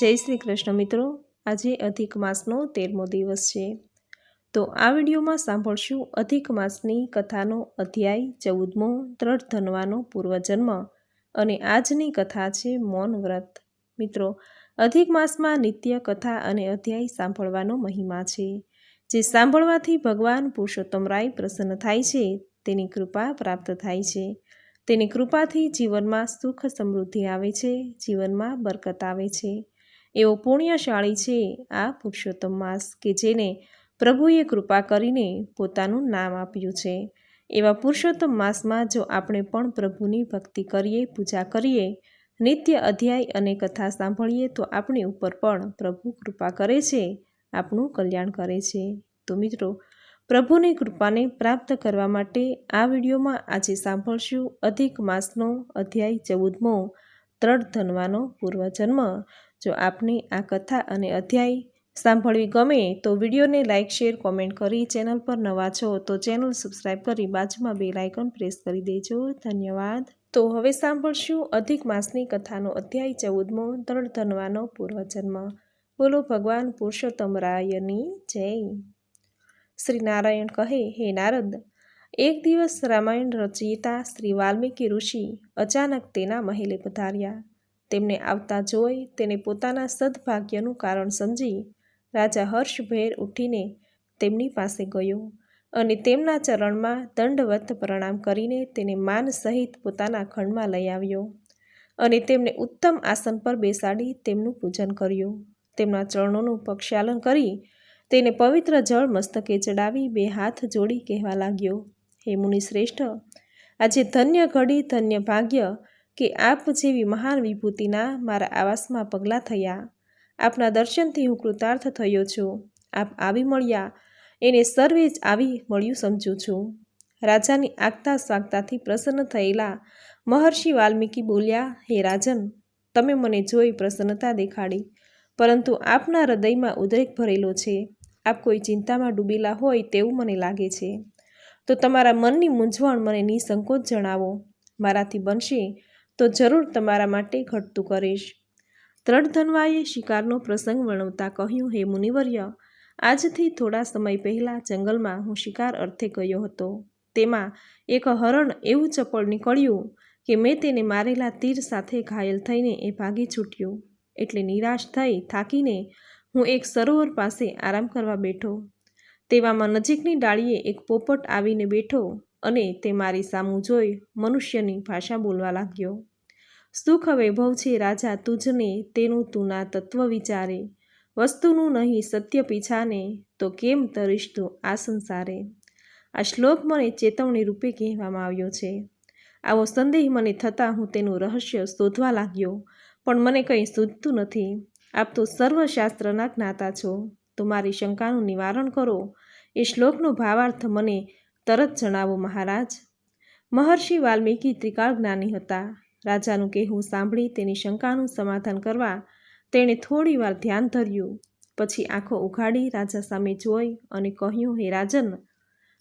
જય શ્રી કૃષ્ણ મિત્રો. આજે અધિક માસનો તેરમો દિવસ છે. તો આ વિડીયોમાં સાંભળશું અધિક માસની કથાનો અધ્યાય ચૌદમો દ્રઢ ધનવાનો પૂર્વજન્મ અને આજની કથા છે મૌન વ્રત. મિત્રો, અધિક માસમાં નિત્ય કથા અને અધ્યાય સાંભળવાનો મહિમા છે. જે સાંભળવાથી ભગવાન પુરુષોત્તમ રાય પ્રસન્ન થાય છે, તેની કૃપા પ્રાપ્ત થાય છે. તેની કૃપાથી જીવનમાં સુખ સમૃદ્ધિ આવે છે, જીવનમાં બરકત આવે છે. એવો પુણ્યશાળી છે આ પુરુષોત્તમ માસ કે જેને પ્રભુએ કૃપા કરીને પોતાનું નામ આપ્યું છે. એવા પુરુષોત્તમ માસમાં જો આપણે પણ પ્રભુની ભક્તિ કરીએ, પૂજા કરીએ, નિત્ય અધ્યાય અને કથા સાંભળીએ, તો આપણી ઉપર પણ પ્રભુ કૃપા કરે છે, આપણું કલ્યાણ કરે છે. તો મિત્રો, પ્રભુની કૃપાને પ્રાપ્ત કરવા માટે આ વિડીયોમાં આજે સાંભળશું અધિક માસનો અધ્યાય ચૌદમો, ત્રણ ધનવાનો પૂર્વજન્મ. જો આપને આ કથા અને અધ્યાય સાંભળવી ગમે તો વિડીયોને લાઇક શેર, કોમેન્ટ કરી ચેનલ પર નવા છો તો ચેનલ સબસ્ક્રાઈબ કરી બાજુમાં બે લાઇકન પ્રેસ કરી દેજો. ધન્યવાદ. તો હવે સાંભળશું અધિક માસની કથાનો અધ્યાય ચૌદમો ધનવાનો પૂર્વજન્મ. બોલો ભગવાન પુરુષોત્તમ રાયની જય. શ્રી નારાયણ કહે, હે નારદ, એક દિવસ રામાયણ રચયિતા શ્રી વાલ્મીકી ઋષિ અચાનક તેના મહેલે પધાર્યા. તેમને આવતા જોઈ તેને પોતાના સદભાગ્યનું કારણ સમજી રાજા હર્ષભેર ઉઠીને તેમની પાસે ગયો અને તેમના ચરણમાં દંડવત પ્રણામ કરીને તેને માન સહિત પોતાના ખંડમાં લઈ આવ્યો અને તેમને ઉત્તમ આસન પર બેસાડી તેમનું પૂજન કર્યું. તેમના ચરણોનું પક્ષાલન કરી તેને પવિત્ર જળ મસ્તકે ચડાવી બે હાથ જોડી કહેવા લાગ્યો, હે મુનિશ્રેષ્ઠ, આજે ધન્ય ઘડી ધન્ય ભાગ્ય કે આપ જેવી મહાન વિભૂતિના મારા આવાસમાં પગલાં થયા. આપના દર્શનથી હું કૃતાર્થ થયો છું. આપ આવી મળ્યા. એને સર્વે જ આવી મળ્યું સમજું છું. રાજાની આગતા સ્વાગતાથી પ્રસન્ન થયેલા મહર્ષિ વાલ્મીકી બોલ્યા, હે રાજન, તમે મને જોઈ પ્રસન્નતા દેખાડી. પરંતુ આપના હૃદયમાં ઉદ્રેક ભરેલો છે. આપ કોઈ ચિંતામાં ડૂબેલા હોય તેવું મને લાગે છે. તો તમારા મનની મૂંઝવણ મને નિસંકોચ જણાવો. મારાથી બનશે તો જરૂર તમારા માટે ઘટતું કરીશ. ત્રણધનવાએ શિકારનો પ્રસંગ વર્ણવતા કહ્યું, હે મુનિવર્ય, આજથી થોડા સમય પહેલાં જંગલમાં હું શિકાર અર્થે ગયો હતો. તેમાં એક હરણ એવું ચપળ નીકળ્યું કે મેં તેને મારેલા તીર સાથે ઘાયલ થઈને એ ભાગી છૂટ્યું. એટલે નિરાશ થઈ થાકીને હું એક સરોવર પાસે આરામ કરવા બેઠો. તેવામાં નજીકની ડાળીએ એક પોપટ આવીને બેઠો. અને તે મારી સામું જોઈ મનુષ્યની ભાષા બોલવા લાગ્યો. સુખ વૈભવ છે, રાજા, તુજને તેનું તુના તત્વ વિચારે. વસ્તુનું નહીં, સત્ય પીછાને, તો કેમ તરીશ તું આ સંસારે આ શ્લોક મને ચેતવણી રૂપે કહેવામાં આવ્યો છે. આવો સંદેહ મને થતાં હું તેનું રહસ્ય શોધવા લાગ્યો, પણ મને કંઈ સૂઝતું નથી. આપ તો સર્વશાસ્ત્રના જ્ઞાતા છો. તો મારી શંકાનું નિવારણ કરો. એ શ્લોકનો ભાવાર્થ મને તરત જણાવો મહારાજ. મહર્ષિ વાલ્મીકી ત્રિકાળ જ્ઞાની હતા. રાજાનું કહેવું સાંભળી તેની શંકાનું સમાધાન કરવા તેણે થોડી વાર ધ્યાન ધર્યું. પછી આંખો ઉઘાડી રાજા સામે જોઈ અને કહ્યું, હે રાજન,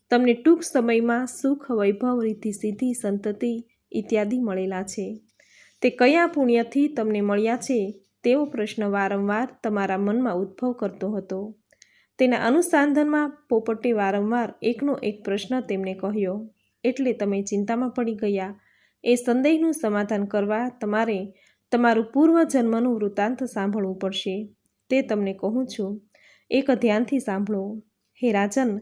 તમને ટૂંક સમયમાં સુખ, વૈભવ, રીતિ, સિદ્ધિ, સંતતિ ઇત્યાદિ મળેલા છે. તે કયા પુણ્યથી તમને મળ્યા છે? તેવો પ્રશ્ન વારંવાર તમારા મનમાં ઉદ્ભવ કરતો હતો. તેના અનુસંધાનમાં પોપટે વારંવાર એકનો એક પ્રશ્ન તેમને કહ્યો, એટલે તમે ચિંતામાં પડી ગયા? એ સંદેહનું સમાધાન કરવા તમારે તમારું પૂર્વજન્મનું વૃત્તાંત સાંભળવું પડશે. તે તમને કહું છું. એક ધ્યાનથી સાંભળો. હે રાજન,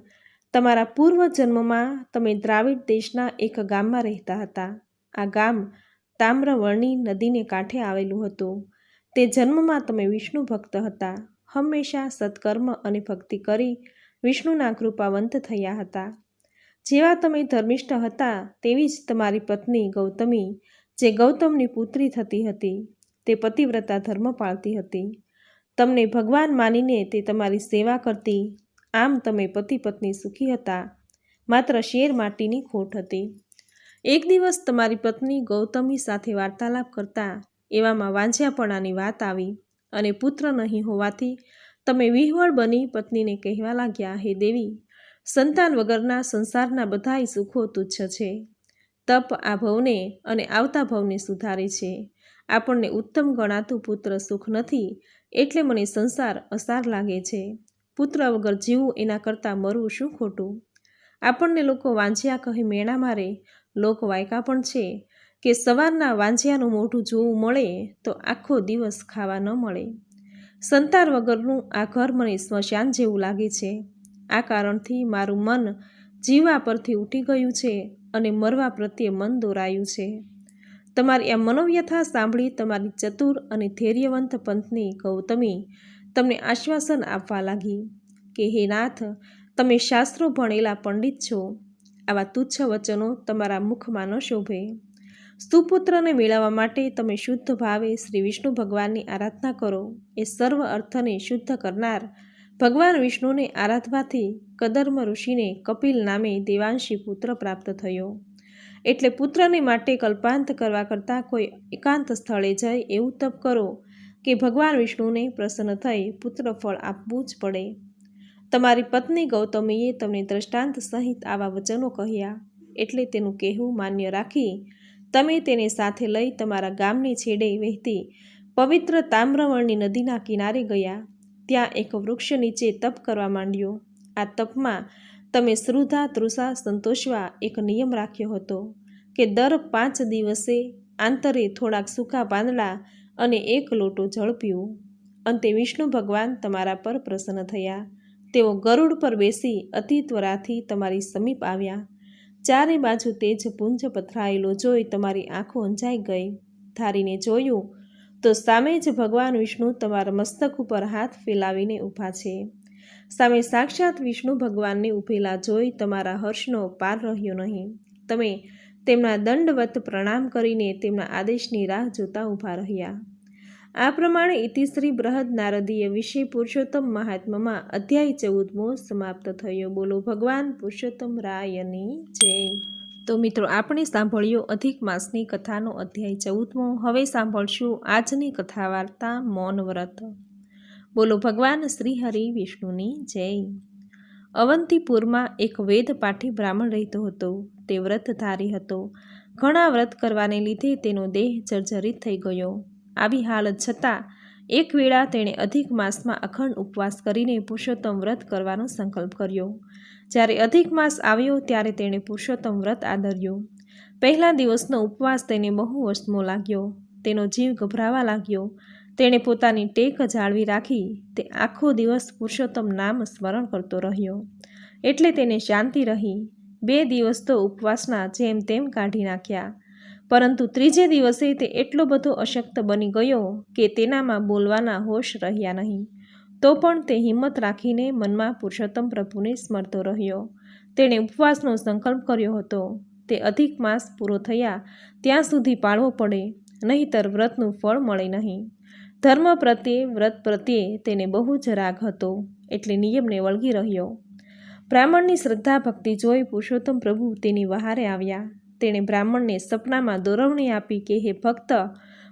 તમારા પૂર્વજન્મમાં તમે દ્રાવિડ દેશના એક ગામમાં રહેતા હતા. આ ગામ તામ્રવર્ણી નદીને કાંઠે આવેલું હતું. તે જન્મમાં તમે વિષ્ણુ ભક્ત હતા. હંમેશા સત્કર્મ અને ભક્તિ કરી વિષ્ણુના કૃપાવંત થયા હતા. જેવા તમે ધર્મિષ્ઠ હતા, તેવી જ તમારી પત્ની ગૌતમી, જે ગૌતમની પુત્રી થતી હતી, તે પતિવ્રતા ધર્મ પાળતી હતી. તમને ભગવાન માનીને તે તમારી સેવા કરતી, આમ તમે પતિ પત્ની સુખી હતા. માત્ર શેર માટીની ખોટ હતી. એક દિવસ તમારી પત્ની ગૌતમી સાથે વાર્તાલાપ કરતા એવામાં વાંઝ્યાપણાની વાત આવી. અને પુત્ર નહીં હોવાથી તમે વિહવળ બની પત્નીને કહેવા લાગ્યા, હે દેવી, સંતાન વગરના સંસારના બધાય સુખો તુચ્છ છે. તપ આ ભવને અને આવતા ભવને સુધારે છે. આપણને ઉત્તમ ગણાતું પુત્ર સુખ નથી, એટલે મને સંસાર અસાર લાગે છે. પુત્ર વગર જીવવું એના કરતાં મરવું શું ખોટું? આપણને લોકો વાંચ્યા કહી મેણા મારે લોક વાયકા પણ છે. કે સવારના વાંજિયાનું મોઢું જોવું મળે તો આખો દિવસ ખાવા ન મળે. સંતાર વગરનું આ ઘર મને સ્મશાન જેવું લાગે છે. આ કારણથી મારું મન જીવવા પરથી ઉઠી ગયું છે અને મરવા પ્રત્યે મન દોરાયું છે. તમારી આ મનોવ્યથા સાંભળી તમારી ચતુર અને ધૈર્યવંત પંથની ગૌતમી તમને આશ્વાસન આપવા લાગી કે, હે નાથ, તમે શાસ્ત્રો ભણેલા પંડિત છો. આવા તુચ્છ વચનો તમારા મુખમાં ન શોભે. સુપુત્રને મેળવવા માટે તમે શુદ્ધ ભાવે શ્રી વિષ્ણુ ભગવાનની આરાધના કરો. એ સર્વ અર્થને શુદ્ધ કરનાર ભગવાન વિષ્ણુને આરાધવાથી કદર્મ ઋષિને કપિલ નામે દેવાંશી પુત્ર પ્રાપ્ત થયો. એટલે પુત્રને માટે કલ્પાંત કરવા કરતાં કોઈ એકાંત સ્થળે જઈ એવું તપ કરો કે ભગવાન વિષ્ણુને પ્રસન્ન થઈ પુત્ર ફળ આપવું જ પડે. તમારી પત્ની ગૌતમીએ તમને દ્રષ્ટાંત સહિત આવા વચનો કહ્યા. એટલે તેનું કહેવું માન્ય રાખી તમે તેને સાથે લઈ તમારા ગામની છેડે વહેતી પવિત્ર તામ્રવણની નદીના કિનારે ગયા. ત્યાં એક વૃક્ષ નીચે તપ કરવા માંડ્યો. આ તપમાં તમે શ્રુધા, તૃષા, સંતોષવા એક નિયમ રાખ્યો હતો કે દર પાંચ દિવસે આંતરે થોડાક સૂકા પાંદડા અને એક લોટો જળ પીવું. અંતે વિષ્ણુ ભગવાન તમારા પર પ્રસન્ન થયા. તેઓ ગરુડ પર બેસી અતિ ત્વરાથી તમારી સમીપ આવ્યા. ચારે બાજુ તેજ પુંજ પથરાયેલો જોઈ તમારી આંખો અંજાઈ ગઈ. ધારીને જોયું તો સામે જ ભગવાન વિષ્ણુ તમારા મસ્તક ઉપર હાથ ફેલાવીને ઊભા છે. સામે સાક્ષાત વિષ્ણુ ભગવાનને ઊભેલા જોઈ તમારા હર્ષનો પાર રહ્યો નહીં. તમે તેમના દંડવત પ્રણામ કરીને તેમના આદેશની રાહ જોતા ઊભા રહ્યા. આ પ્રમાણે ઇતિશ્રી બૃહદ નારદીય વિશે પુરુષોત્તમ મહાત્મામાં અધ્યાય ચૌદમો સમાપ્ત થયો. બોલો ભગવાન પુરુષોત્તમ રાયની જય. તો મિત્રો, આપણે સાંભળ્યો અધિક માસની કથાનો અધ્યાય ચૌદમો. હવે સાંભળશું આજની કથા વાર્તા મૌન વ્રત બોલો ભગવાન શ્રી હરિ વિષ્ણુની જય. અવંતીપુરમાં એક વેદ પાઠી બ્રાહ્મણ રહેતો હતો. તે વ્રતધારી હતો. ઘણા વ્રત કરવાને લીધે તેનો દેહ જર્જરિત થઈ ગયો. આવી હાલત છતાં, એક વેળા તેણે અધિક માસમાં અખંડ ઉપવાસ કરીને પુરુષોત્તમ વ્રત કરવાનો સંકલ્પ કર્યો. જ્યારે અધિક માસ આવ્યો ત્યારે તેણે પુરુષોત્તમ વ્રત આદર્યો. પહેલા દિવસનો ઉપવાસ તેને બહુ વસમો લાગ્યો. તેનો જીવ ગભરાવા લાગ્યો. તેણે પોતાની ટેક જાળવી રાખી તે આખો દિવસ પુરુષોત્તમ નામ સ્મરણ કરતો રહ્યો. એટલે તેને શાંતિ રહી. બે દિવસ તો ઉપવાસના જેમ તેમ કાઢી નાખ્યા. પરંતુ ત્રીજે દિવસે તે એટલો બધો અશક્ત બની ગયો કે તેનામાં બોલવાના હોશ રહ્યા નહીં. તો પણ તે હિંમત રાખીને મનમાં પુરુષોત્તમ પ્રભુને સ્મરતો રહ્યો. તેણે ઉપવાસનો સંકલ્પ કર્યો હતો. તે અધિક માસ પૂરો થયા, ત્યાં સુધી પાળવો પડે, નહીંતર વ્રતનું ફળ મળે નહીં. ધર્મ પ્રત્યે, વ્રત પ્રત્યે તેને બહુ જ રાગ હતો, એટલે નિયમને વળગી રહ્યો. બ્રાહ્મણની શ્રદ્ધા ભક્તિ જોઈ પુરુષોત્તમ પ્રભુ તેની વહારે આવ્યા. તેણે બ્રાહ્મણને સપનામાં દોરવણી આપી કે, હે ભક્ત,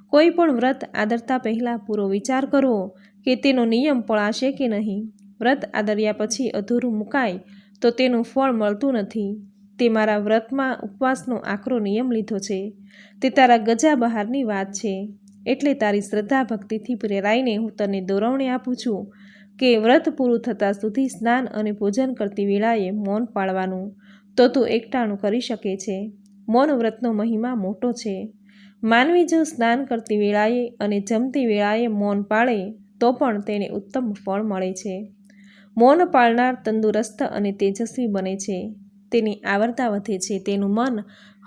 કોઈ પણ વ્રત આદરતા પહેલાં પૂરો વિચાર કરવો કે તેનો નિયમ પળાશે કે નહીં? વ્રત આદર્યા પછી અધૂરું મુકાય તો તેનું ફળ મળતું નથી. તે મારા વ્રતમાં ઉપવાસનો આકરો નિયમ લીધો છે. તે તારા ગજા બહારની વાત છે. એટલે તારી શ્રદ્ધા ભક્તિથી પ્રેરાઈને હું તને દોરવણી આપું છું કે, વ્રત પૂરું થતાં સુધી સ્નાન અને ભોજન કરતી વેળાએ મૌન પાળવાનું તો તું એકટાણું કરી શકે છે. મૌન વ્રતનો મહિમા મોટો છે. માનવી જો સ્નાન કરતી વેળાએ અને જમતી વેળાએ મૌન પાળે, તો પણ તેને ઉત્તમ ફળ મળે છે. મૌન પાળનાર તંદુરસ્ત અને તેજસ્વી બને છે. તેની આવરતા વધે છે, તેનું મન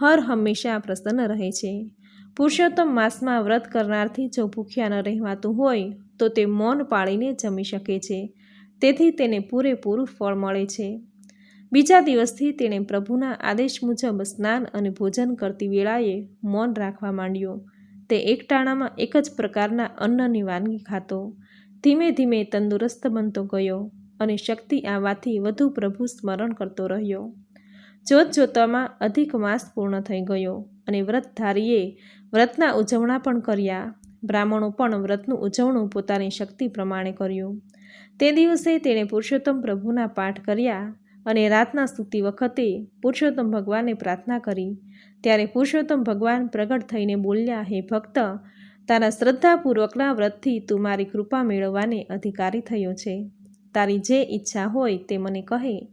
હર હંમેશા પ્રસન્ન રહે છે. પુરુષોત્તમ માસમાં વ્રત કરનારથી જો ભૂખ્યા ન રહેવાતું હોય, તો તે મૌન પાળીને જમી શકે છે. તેથી તેને પૂરેપૂરું ફળ મળે છે. બીજા દિવસથી તેણે પ્રભુના આદેશ મુજબ સ્નાન અને ભોજન કરતી વેળાએ મૌન રાખવા માંડ્યો. તે એકટાણામાં એક જ પ્રકારના અન્નની વાનગી ખાતો. ધીમે ધીમે તંદુરસ્ત બનતો ગયો અને શક્તિ આવવાથી વધુ પ્રભુ સ્મરણ કરતો રહ્યો. જોત જોતામાં અધિક માસ પૂર્ણ થઈ ગયો અને વ્રતધારીએ વ્રતના ઉજવણા પણ કર્યા. બ્રાહ્મણો પણ વ્રતનું ઉજવણું પોતાની શક્તિ પ્રમાણે કર્યું. તે દિવસે તેણે પુરુષોત્તમ પ્રભુના પાઠ કર્યા અને રાતના સૂતી વખતે પુરુષોત્તમ ભગવાનને પ્રાર્થના કરી. ત્યારે પુરુષોત્તમ ભગવાન પ્રગટ થઈને બોલ્યા, હે ભક્ત, તારા શ્રદ્ધાપૂર્વકના વ્રતથી તું મારી કૃપા મેળવવાને અધિકારી થયો છે. તારી જે ઈચ્છા હોય તે મને કહે.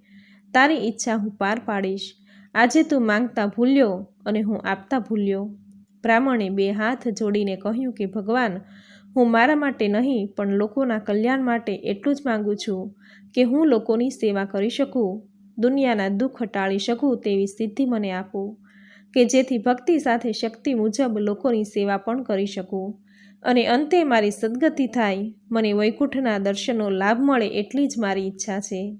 તારી ઈચ્છા હું પાર પાડીશ. આજે તું માંગતા ભૂલ્યો અને હું આપતા ભૂલ્યો. બ્રાહ્મણે બે હાથ જોડીને કહ્યું કે, ભગવાન હું મારા માટે નહીં, પણ લોકોના કલ્યાણ માટે એટલું જ માગું છું કે હું લોકોની સેવા કરી શકું, દુનિયાના દુઃખ ટાળી શકું તેવી સિદ્ધિ મને આપો, કે જેથી ભક્તિ સાથે શક્તિ મુજબ લોકોની સેવા પણ કરી શકું. અને અંતે મારી સદગતિ થાય, મને વૈકુંઠના દર્શનનો લાભ મળે એટલી જ મારી ઈચ્છા છે.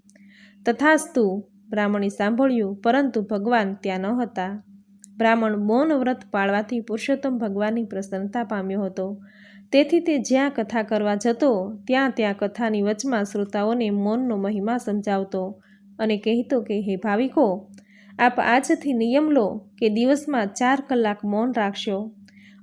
તથાસ્તુ, બ્રાહ્મણે સાંભળ્યું, પરંતુ ભગવાન ત્યાં ન હતા. બ્રાહ્મણ મૌન વ્રત પાળવાથી પુરુષોત્તમ ભગવાનની પ્રસન્નતા પામ્યો હતો. તેથી તે જ્યાં કથા કરવા જતો, ત્યાં ત્યાં કથાની વચમાં શ્રોતાઓને મૌનનો મહિમા સમજાવતો અને કહેતો કે, હે ભાવિકો, આપ આજથી નિયમ લો કે દિવસમાં ચાર કલાક મૌન રાખશો.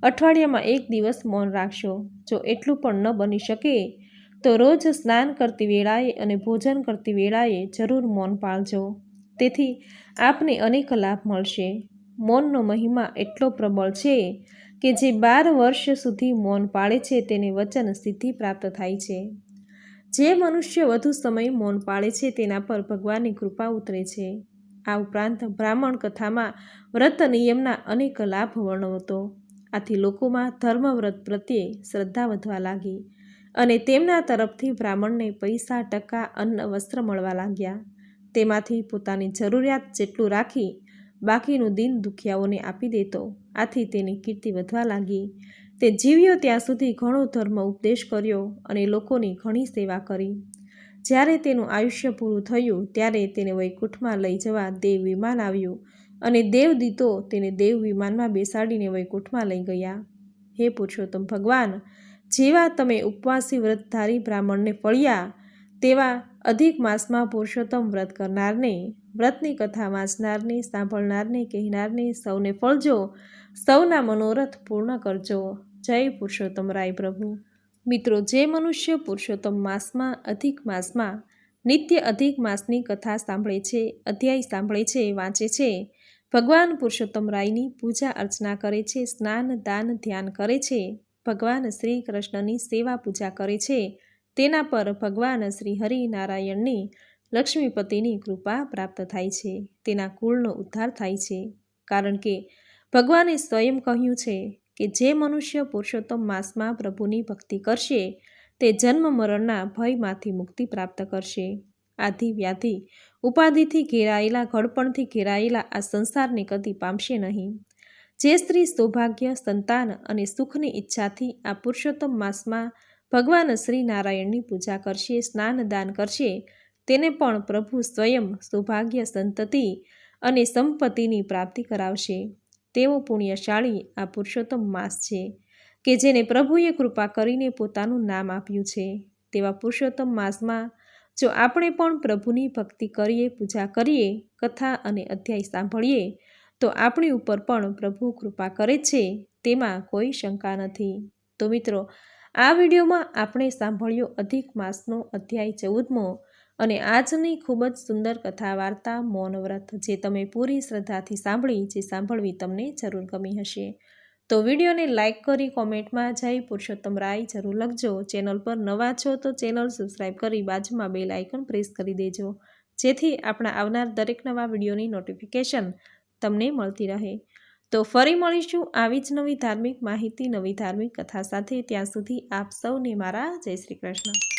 અઠવાડિયામાં એક દિવસ મૌન રાખશો. જો એટલું પણ ન બની શકે, તો રોજ સ્નાન કરતી વેળાએ અને ભોજન કરતી વેળાએ જરૂર મૌન પાળજો. તેથી આપને અનેક લાભ મળશે. મૌનનો મહિમા એટલો પ્રબળ છે કે જે બાર વર્ષ સુધી મૌન પાળે છે તેને વચન સિદ્ધિ પ્રાપ્ત થાય છે. જે મનુષ્ય વધુ સમય મૌન પાળે છે તેના પર ભગવાનની કૃપા ઉતરે છે. આ ઉપરાંત બ્રાહ્મણ કથામાં વ્રત નિયમના અનેક લાભ વર્ણવતો. આથી લોકોમાં ધર્મવ્રત પ્રત્યે શ્રદ્ધા વધવા લાગી અને તેમના તરફથી બ્રાહ્મણને પૈસા, ટકા, અન્ન, વસ્ત્ર મળવા લાગ્યા. તેમાંથી પોતાની જરૂરિયાત જેટલું રાખી બાકીનું દિન દુખિયાઓને આપી દેતો. આથી તેની કીર્તિ વધવા લાગી. તે જીવ્યો ત્યાં સુધી ઘણો ધર્મ ઉપદેશ કર્યો અને લોકોની ઘણી સેવા કરી. જ્યારે તેનું આયુષ્ય પૂરું થયું, ત્યારે તેને વૈકુંઠમાં લઈ જવા દેવ વિમાન આવ્યું અને દેવદીતો તેને દેવ વિમાનમાં બેસાડીને વૈકુંઠમાં લઈ ગયા. હે પુરુષોત્તમ, ભગવાન, જેવા તમે ઉપવાસી વ્રતધારી બ્રાહ્મણને ફળ્યા, તેવા અધિક માસમાં પુરુષોત્તમ વ્રત કરનારને વ્રતની કથા વાંચનારને, સાંભળનારને, કહેનારને, સૌને ફળજો, સૌના મનોરથ પૂર્ણ કરજો. જય પુરુષોત્તમ રાય પ્રભુ. મિત્રો, જે મનુષ્ય પુરુષોત્તમ માસમાં અધિક માસમાં નિત્ય અધિક માસની કથા સાંભળે છે, અધ્યાય સાંભળે છે, વાંચે છે, ભગવાન પુરુષોત્તમ રાયની પૂજા અર્ચના કરે છે, સ્નાન, દાન, ધ્યાન કરે છે, ભગવાન શ્રી કૃષ્ણની સેવા પૂજા કરે છે, તેના પર ભગવાન શ્રી હરિનારાયણની લક્ષ્મીપતિની કૃપા પ્રાપ્ત થાય છે. તેના કુળનો ઉદ્ધાર થાય છે. કારણ કે ભગવાને સ્વયં કહ્યું છે કે જે મનુષ્ય પુરુષોત્તમ માસમાં પ્રભુની ભક્તિ કરશે, તે જન્મ મરણના ભયમાંથી મુક્તિ પ્રાપ્ત કરશે. આધિ વ્યાધિ ઉપાધિથી ઘેરાયેલા, ઘડપણથી ઘેરાયેલા આ સંસારને કદી પામશે નહીં. જે સ્ત્રી સૌભાગ્ય, સંતાન અને સુખની ઈચ્છાથી આ પુરુષોત્તમ માસમાં ભગવાન શ્રી નારાયણની પૂજા કરશે સ્નાન દાન કરશે તેને પણ પ્રભુ સ્વયં સૌભાગ્ય સંતતિ અને સંપત્તિની પ્રાપ્તિ કરાવશે. તેવો પુણ્યશાળી આ પુરુષોત્તમ માસ છે, કે જેને પ્રભુએ કૃપા કરીને પોતાનું નામ આપ્યું છે. તેવા પુરુષોત્તમ માસમાં જો આપણે પણ પ્રભુની ભક્તિ કરીએ, પૂજા કરીએ, કથા અને અધ્યાય સાંભળીએ, તો આપણી ઉપર પણ પ્રભુ કૃપા કરે છે, તેમાં કોઈ શંકા નથી. તો મિત્રો, આ વિડીયોમાં આપણે સાંભળ્યો અધિક માસનો અધ્યાય ચૌદમો અને આજની ખૂબ જ સુંદર કથા વાર્તા મૌનવ્રત, જે તમે પૂરી શ્રદ્ધાથી સાંભળી, જે સાંભળવી તમને જરૂર ગમી હશે. તો વિડીયોને લાઇક કરી કોમેન્ટમાં જઈ પુરુષોત્તમ રાય જરૂર લખજો. ચેનલ પર નવા છો તો ચેનલ સબસ્ક્રાઈબ કરી બાજુમાં બેલ આઇકન પ્રેસ કરી દેજો. જેથી આપણા આવનાર દરેક નવા વિડીયોની નોટિફિકેશન તમને મળતી રહે. તો ફરી મળીશું આવી જ નવી ધાર્મિક માહિતી, નવી ધાર્મિક કથા સાથે. ત્યાં સુધી આપ સૌને મારા જય શ્રી કૃષ્ણ.